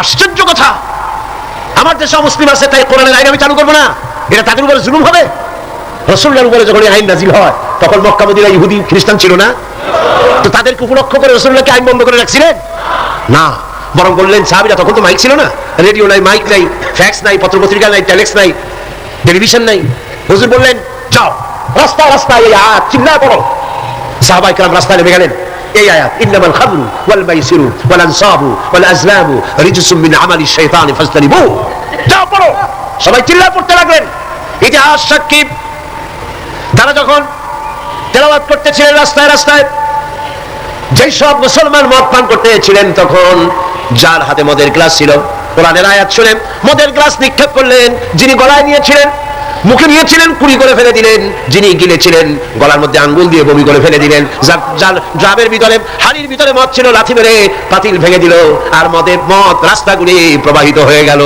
আশ্চর্য কথা। আমার দেশে মুসলিম আছে, তাই কোরআনের আইন আমি চালু করব না। এটা তাদের উপরে জুলুম হবে? রসুল্লার উপরে যখন আইন নাজিল হয়, তখন মক্কা মদিনা ইহুদি, খ্রিস্টান ছিল না? তো তাদেরকে উপলক্ষ করে রসুল্লাহকে আইন বন্ধ করে রাখছিলেন? না। বরং বললেন, সাহাবিরা তখন তো মাইক ছিল না? রেডিও নাই, মাইক নাই, ফ্যাক্স নাই, পত্রপত্রিকা নাই টেলেক্স নাই, টেলিভিশন নাই। হুজুর বললেন, যাও রাস্তা রাস্তায় চিল্লা পড়ো। সাহাবাই কালাম রাস্তায় নেমে গেলেন। এই আয়াত, ইন্নামাল খামরু ওয়াল মাইসিরু ওয়াল আনসাবু ওয়াল আজলামু রিজসুম মিন আমালি শাইতানি ফাজতানিবু যাও, পড়ো। সবাই চিল্লা পড়তে লাগলেন। ইতিহাস সাক্ষী, তারা যখন তেলাওয়াত করতেছিলেন রাস্তায় রাস্তায়, যেই সব মুসলমান মদ পান করতেছিলেন তখন যার হাতে মদের গ্লাস ছিল, কোরআনের আয়াত শুনে মদের গ্লাস নিক্ষেপ করলেন, যিনি গলায় নিয়েছিলেন মুখে নিয়েছিলেন, কুড়ি করে ফেলে দিলেন, যিনি গিলেছিলেন, গলার মধ্যে আঙ্গুল দিয়ে বমি করে ফেলে দিলেন। ড্রামের ভিতরে, হাড়ির ভিতরে মদ ছিল, লাথি মেরে পাতিল ভেঙে দিল, আর মদের মদ রাস্তাগুলি প্রবাহিত হয়ে গেল।